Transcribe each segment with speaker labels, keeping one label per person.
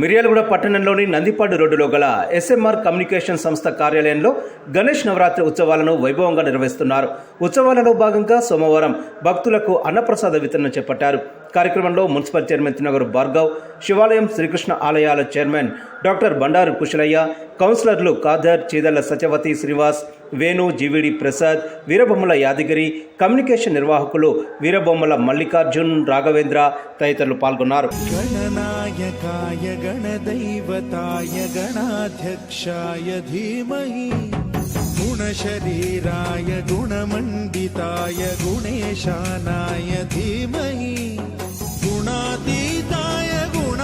Speaker 1: మిర్యాలగూడ పట్టణంలోని నందిపాడు రోడ్డులో గల ఎస్ఎంఆర్ కమ్యూనికేషన్ సంస్థ కార్యాలయంలో గణేష్ నవరాత్రి ఉత్సవాలను వైభవంగా నిర్వహిస్తున్నారు. ఉత్సవాలలో భాగంగా సోమవారం భక్తులకు అన్నప్రసాద వితరణ చేపట్టారు. కార్యక్రమంలో మున్సిపల్ చైర్మన్ తినగరు భార్గవ్ శివాలయం శ్రీకృష్ణ ఆలయాల చైర్మన్ డాక్టర్ బండారు కుశలయ్య కౌన్సిలర్లు కాదర్ చీదళ్ళ సత్యవతి శ్రీవాస్ వేణు జీవిడి ప్రసాద్ వీరబొమ్మల యాదగిరి కమ్యూనికేషన్ నిర్వాహకులు వీరబొమ్మల మల్లికార్జున్ రాఘవేంద్ర తదితరులు పాల్గొన్నారు.
Speaker 2: గణాధ్యక్షాయ ధీమహి గుణశరీరాయ గుణమండితాయ గుణేశానాయ ధీమహి గుణాతీతాయ గుణ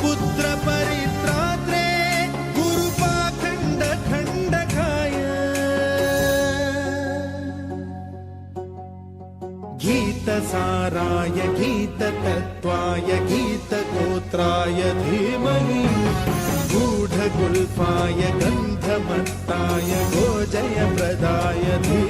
Speaker 2: गुरुपुत्रपरित्रात्रे गुरुपाखण्डखण्डकाय गीतसाराय गीततत्त्वाय गीतगोत्राय धीमहि। गूढगुल्फाय गन्धमत्ताय गोजयप्रदाय धीमहि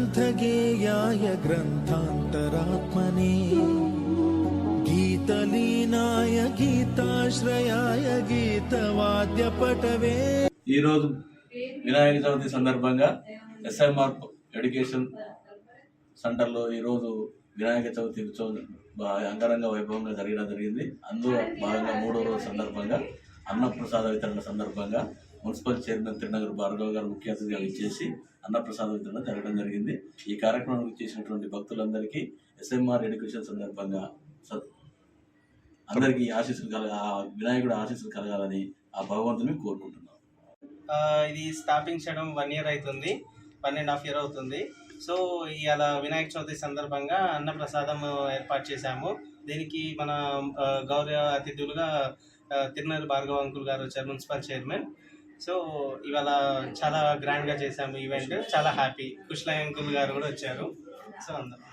Speaker 2: ग्रन्थगेयाय ग्रन्थान्तरात्मने गीतलीनाय गीताश्रयाय गीतवाद्यपटवे
Speaker 3: ఈరోజు వినాయక చవితి సందర్భంగా ఎస్ఐఎంఆర్ ఎడ్యుకేషన్ సెంటర్లో ఈరోజు వినాయక చవితి ఉత్సవం బా- అంగరంగ వైభవంగా జరగడం జరిగింది అందులో భాగంగా మూడో రోజు సందర్భంగా అన్నప్రసాద వితరణ సందర్భంగా మున్సిపల్ చైర్మన్ తిరునగర్ భార్గవ్ గారు ముఖ్య అతిథిగా ఇచ్చేసి అన్నప్రసాద వితరణ జరగడం జరిగింది. ఈ కార్యక్రమానికి చేసినటువంటి భక్తులందరికీ ఎస్ఎంఆర్ ఎడ్యుకేషన్ సందర్భంగా అందరికీ ఆశీస్సులు కలగ వినాయకుడు ఆశీస్సులు కలగాలని ఆ భగవంతుని కోరుకుంటున్నాం.
Speaker 4: ఇది స్థాపించడం వన్ ఇయర్ అవుతుంది వన్ అండ్ హాఫ్ ఇయర్ అవుతుంది. సో ఇవాళ వినాయక చవితి సందర్భంగా అన్నప్రసాదం ఏర్పాటు చేశాము. దీనికి మన గౌరవ అతిథులుగా ఆ, భార్గవ అంకుల్ గారు వచ్చారు మున్సిపల్ చైర్మన్ సో ఇవాళ చాలా గ్రాండ్గా చేసాము ఈవెంట్ చాలా హ్యాపీ కుష్లయ్య అంకుల్ గారు కూడా వచ్చారు. సో అందరం.